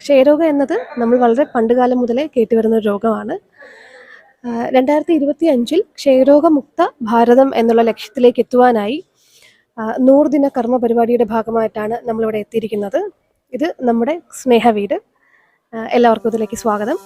ക്ഷയരോഗം എന്നത് നമ്മൾ വളരെ പണ്ടുകാലം മുതലേ കേട്ടുവരുന്ന ഒരു രോഗമാണ്. രണ്ടായിരത്തി ഇരുപത്തി അഞ്ചിൽ ക്ഷയരോഗമുക്ത ഭാരതം എന്നുള്ള ലക്ഷ്യത്തിലേക്ക് എത്തുവാനായി ആഹ് നൂറ് ദിന കർമ്മ പരിപാടിയുടെ ഭാഗമായിട്ടാണ് നമ്മളിവിടെ എത്തിയിരിക്കുന്നത്. ഇത് നമ്മുടെ സ്നേഹവീട് എല്ലാവർക്കും ഇതിലേക്ക് സ്വാഗതം.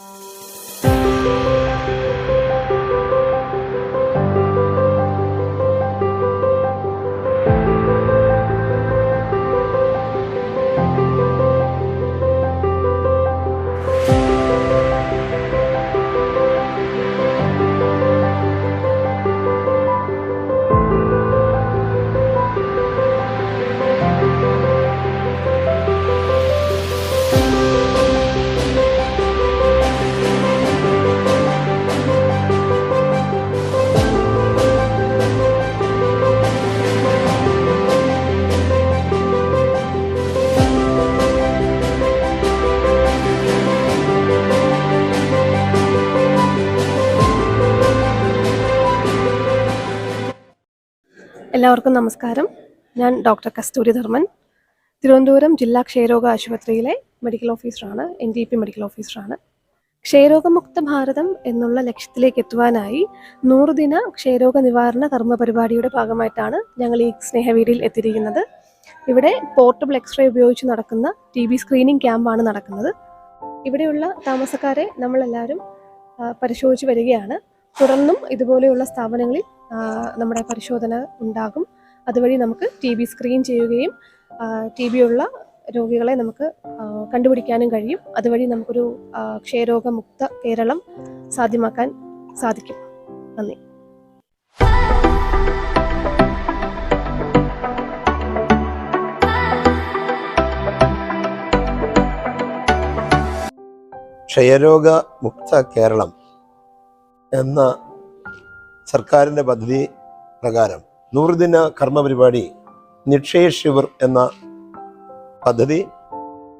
എല്ലാവർക്കും നമസ്കാരം. ഞാൻ ഡോക്ടർ കസ്തൂരി ധർമ്മൻ. തിരുവനന്തപുരം ജില്ലാ ക്ഷയരോഗ ആശുപത്രിയിലെ മെഡിക്കൽ ഓഫീസറാണ് എൻ ഡി പി മെഡിക്കൽ ഓഫീസറാണ്. ക്ഷയരോഗമുക്ത ഭാരതം എന്നുള്ള ലക്ഷ്യത്തിലേക്ക് എത്തുവാനായി നൂറ് ദിന ക്ഷയരോഗ നിവാരണ കർമ്മ പരിപാടിയുടെ ഭാഗമായിട്ടാണ് ഞങ്ങൾ ഈ സ്നേഹവീടിയിൽ എത്തിയിരിക്കുന്നത്. ഇവിടെ പോർട്ടബിൾ എക്സ്റേ ഉപയോഗിച്ച് നടക്കുന്ന ടി ബി സ്ക്രീനിങ് ക്യാമ്പാണ് നടക്കുന്നത്. ഇവിടെയുള്ള താമസക്കാരെ നമ്മളെല്ലാവരും പരിശോധിച്ച് വരികയാണ്. തുടർന്നും ഇതുപോലെയുള്ള സ്ഥാപനങ്ങളിൽ നമ്മുടെ പരിശോധന ഉണ്ടാകും. അതുവഴി നമുക്ക് ടി ബി സ്ക്രീൻ ചെയ്യുകയും ടി ബി ഉള്ള രോഗികളെ നമുക്ക് കണ്ടുപിടിക്കാനും കഴിയും. അതുവഴി നമുക്കൊരു ക്ഷയരോഗമുക്ത കേരളം സാധ്യമാക്കാൻ സാധിക്കും. നന്ദി. ക്ഷയരോഗ മുക്ത കേരളം എന്ന സർക്കാരിന്റെ പദ്ധതി പ്രകാരം നൂറുദിന കർമ്മ പരിപാടി നിക്ഷയ ശിവർ എന്ന പദ്ധതി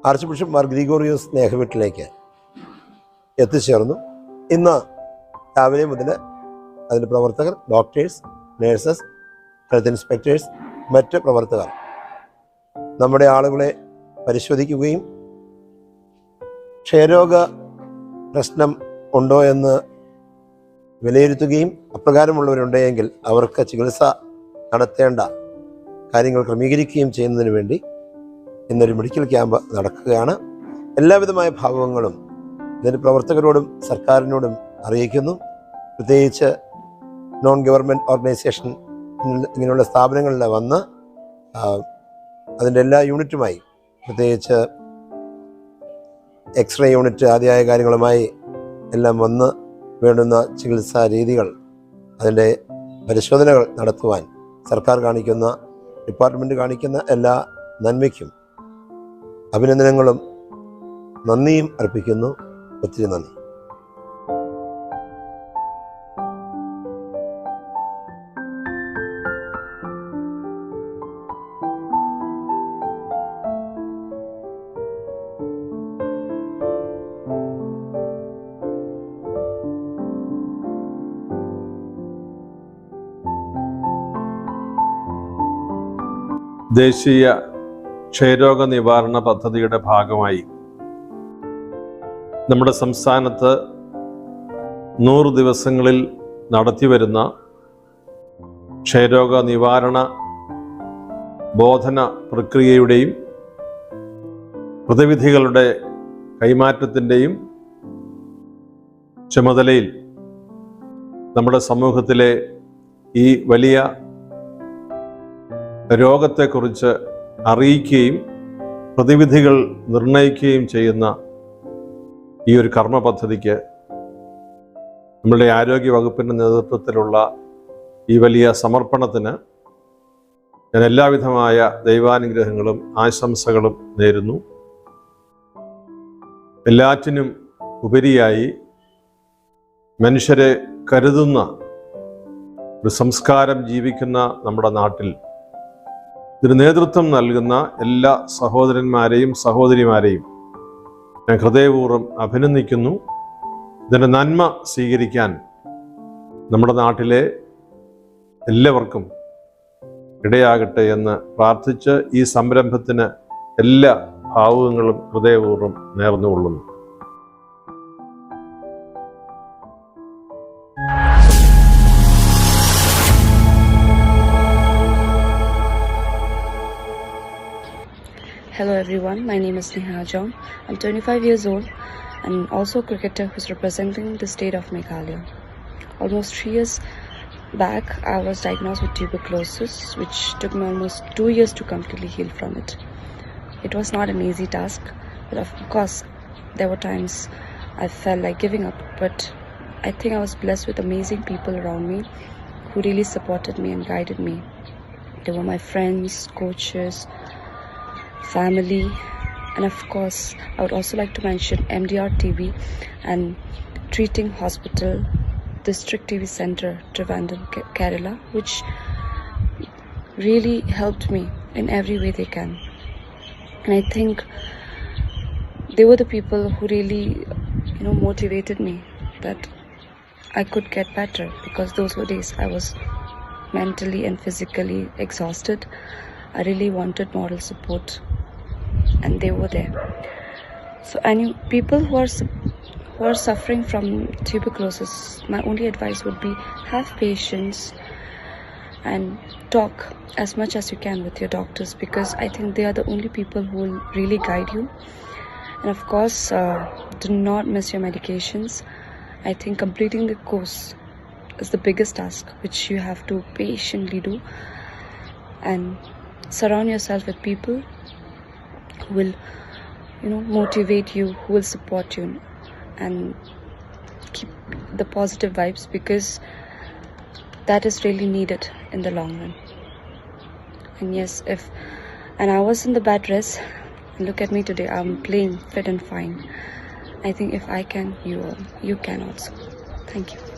ആർച്ച് ബിഷപ്പ് മാർ ഗ്രിഗോറിയോസ് സ്നേഹവീട്ടിലേക്ക് എത്തിച്ചേർന്നു. ഇന്ന് രാവിലെ മുതൽ അതിന്റെ പ്രവർത്തകർ ഡോക്ടേഴ്സ് നേഴ്സസ് ഹെൽത്ത് ഇൻസ്പെക്ടേഴ്സ് മറ്റ് പ്രവർത്തകർ നമ്മുടെ ആളുകളെ പരിശോധിക്കുകയും ക്ഷയരോഗ പ്രശ്നം ഉണ്ടോ എന്ന് വിലയിരുത്തുകയും അപ്രകാരമുള്ളവരുണ്ടെങ്കിൽ അവർക്ക് ചികിത്സ നടത്തേണ്ട കാര്യങ്ങൾ ക്രമീകരിക്കുകയും ചെയ്യുന്നതിന് വേണ്ടി ഇന്നൊരു മെഡിക്കൽ ക്യാമ്പ് നടക്കുകയാണ്. എല്ലാവിധമായ ഭാവങ്ങളും ഇതിന്റെ പ്രവർത്തകരോടും സർക്കാരിനോടും അറിയിക്കുന്നു. പ്രത്യേകിച്ച് നോൺ ഗവൺമെന്റ് ഓർഗനൈസേഷൻ ഇങ്ങനെയുള്ള സ്ഥാപനങ്ങളിൽ വന്ന് അതിന്റെ എല്ലാ യൂണിറ്റുമായി പ്രത്യേകിച്ച് എക്സ്റേ യൂണിറ്റ് ആദ്യമായ കാര്യങ്ങളുമായി എല്ലാം വന്ന് വേണ്ടുന്ന ചികിത്സാ രീതികൾ അതിന്റെ പരിശോധനകൾ നടത്തുവാൻ സർക്കാർ കാണിക്കുന്ന ഡിപ്പാർട്ട്മെന്റ് കാണിക്കുന്ന എല്ലാ നന്മയ്ക്കും അഭിനന്ദനങ്ങളും. നന്ദിയും അർപ്പിക്കുന്നു. ഒത്തിരി നന്ദി. ദേശീയ ക്ഷയരോഗ നിവാരണ പദ്ധതിയുടെ ഭാഗമായി നമ്മുടെ സംസ്ഥാനത്ത് നൂറ് ദിവസങ്ങളിൽ നടത്തിവരുന്ന ക്ഷയരോഗ നിവാരണ ബോധന പ്രക്രിയയുടെയും പ്രതിവിധികളുടെ കൈമാറ്റത്തിന്റെയും ചുമതലയിൽ നമ്മുടെ സമൂഹത്തിലെ ഈ വലിയ രോഗത്തെക്കുറിച്ച് അറിയിക്കുകയും പ്രതിവിധികൾ നിർണയിക്കുകയും ചെയ്യുന്ന ഈ ഒരു കർമ്മ പദ്ധതിക്ക് നമ്മളുടെ ആരോഗ്യ വകുപ്പിന്റെ നേതൃത്വത്തിലുള്ള ഈ വലിയ സമർപ്പണത്തിന് ഞാൻ എല്ലാവിധമായ ദൈവാനുഗ്രഹങ്ങളും ആശംസകളും നേരുന്നു. എല്ലാറ്റിനും ഉപരിയായി മനുഷ്യരെ കരുതുന്ന ഒരു സംസ്കാരം ജീവിക്കുന്ന നമ്മുടെ നാട്ടിൽ ഇതിന് നേതൃത്വം നൽകുന്ന എല്ലാ സഹോദരന്മാരെയും സഹോദരിമാരെയും ഞാൻ ഹൃദയപൂർവം അഭിനന്ദിക്കുന്നു. ഇതിന്റെ നന്മ സ്വീകരിക്കാൻ നമ്മുടെ നാട്ടിലെ എല്ലാവർക്കും ഇടയാകട്ടെ എന്ന് പ്രാർത്ഥിച്ച് ഈ സംരംഭത്തിന് എല്ലാ ഭാവുകങ്ങളും ഹൃദയപൂർവം നേർന്നുകൊള്ളുന്നു. Hello everyone, my name is Neha Jom. I'm 25 years old and also a cricketer who's representing the state of Meghalaya. Almost three years back, I was diagnosed with tuberculosis, which took me almost two years to completely heal from it. It was not an easy task, but of course, there were times I felt like giving up, but I think I was blessed with amazing people around me who really supported me and guided me. They were my friends, coaches, family, and of course, I would also like to mention MDR TV and Treating Hospital, District TV Center, Trivandrum, Kerala, which really helped me in every way they can. And I think they were the people who really, you know, motivated me that I could get better because those were days I was mentally and physically exhausted. I really wanted moral support, and they were there. So, any people who are who are suffering from tuberculosis, my only advice would be have patience and talk as much as you can with your doctors because I think they are the only people who will really guide you. And of course, uh, do not miss your medications. I think completing the course is the biggest task which you have to patiently do and surround yourself with people who will you know motivate you who will support you and keep the positive vibes because that is really needed in the long run. And yes if and i was in the bad dress. Look at me today i'm playing fit and fine. I think if i can you all you can also. Thank you